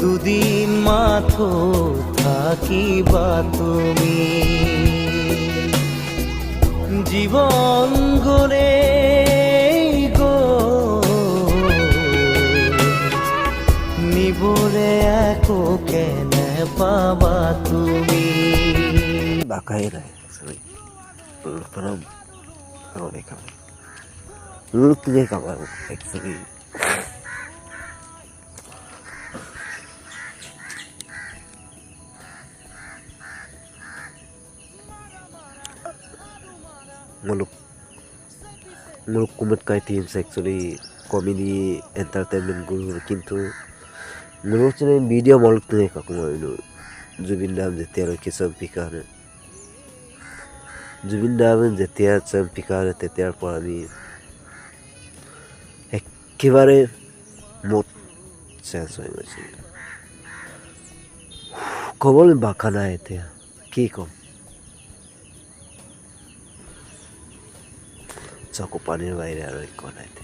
দুদিন মাথো থাকিবা তুমি। জীবন গড়ে গো। নিবলে একো কেনে তুমি? বাকাই রায়, সরি। প্রণাম Muluk. Muluk kumat kay teams actually comedy, entertainment গুলো কিন্তু muluk চনে ভিডিও muluk নিয়ে কাকু মাইলো জুবিন দাম যেতিয়া ৰখি চম্পিকানে জুবিন দামে যেতিয়া চম্পিকানে তেতিয়াৰ পৰা আমি একেবাৰে মুড চেঞ্জ হৈ গৈছিল ক'বলৈ বাকা নাই এতিয়া কি ক'ম চকু পানীৰ বাহিৰে আৰু একো নাই এতিয়া